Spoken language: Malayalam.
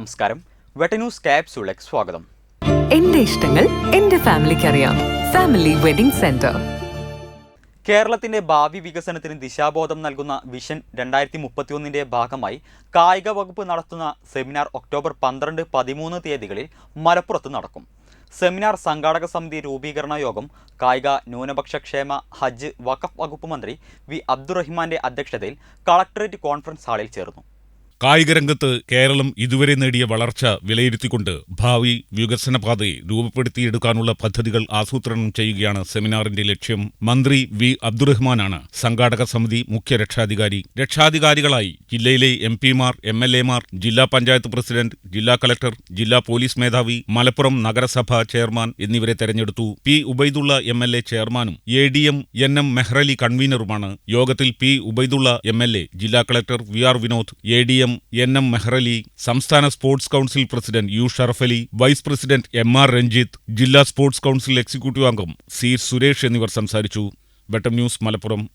നമസ്കാരം. വെട്ടന്യൂസ് ക്യാപ്സ്യൂളിലേക്ക് സ്വാഗതം. എന്റെ ഇഷ്ടങ്ങൾ എന്റെ ഫാമിലിക്ക് അറിയാം. Family wedding centre. കേരളത്തിന്റെ ഭാവി വികസനത്തിന് ദിശാബോധം നൽകുന്ന വിഷൻ രണ്ടായിരത്തി മുപ്പത്തിയൊന്നിന്റെ ഭാഗമായി കായിക വകുപ്പ് നടത്തുന്ന സെമിനാർ ഒക്ടോബർ പന്ത്രണ്ട് പതിമൂന്ന് തീയതികളിൽ മലപ്പുറത്ത് നടക്കും. സെമിനാർ സംഘാടക സമിതി രൂപീകരണ യോഗം കായിക ന്യൂനപക്ഷ ക്ഷേമ ഹജ്ജ് വഖഫ് വകുപ്പ് മന്ത്രി വി അബ്ദുറഹിമാന്റെ അധ്യക്ഷതയിൽ കളക്ടറേറ്റ് കോൺഫറൻസ് ഹാളിൽ ചേർന്നു. കായികരംഗത്ത് കേരളം ഇതുവരെ നേടിയ വളർച്ച വിലയിരുത്തിക്കൊണ്ട് ഭാവി വികസന പാതയെ രൂപപ്പെടുത്തിയെടുക്കാനുള്ള പദ്ധതികൾ ആസൂത്രണം ചെയ്യുകയാണ് സെമിനാറിന്റെ ലക്ഷ്യം. മന്ത്രി വി അബ്ദുറഹ്മാനാണ് സംഘാടക സമിതി മുഖ്യ രക്ഷാധികാരി. രക്ഷാധികാരികളായി ജില്ലയിലെ എം പിമാർ എം എൽ എമാർ ജില്ലാ പഞ്ചായത്ത് പ്രസിഡന്റ് ജില്ലാ കളക്ടർ ജില്ലാ പോലീസ് മേധാവി മലപ്പുറം നഗരസഭ ചെയർമാൻ എന്നിവരെ തെരഞ്ഞെടുത്തു. P Ubaidullah M L A ചെയർമാനും A D M N M Mehrali കൺവീനറുമാണ് യോഗത്തിൽ P Ubaidullah M L A ജില്ലാ collector V R Vinod A D M N M Mehrali സംസ്ഥാന sports council president U Sharafali vice president M R Ranjith ജില്ലാ സ്പോർട്സ് കൌൺസിൽ എക്സിക്യൂട്ടീവ് അംഗം സി സുരേഷ് എന്നിവർ സംസാരിച്ചു. വെട്ടം ന്യൂസ് മലപ്പുറം.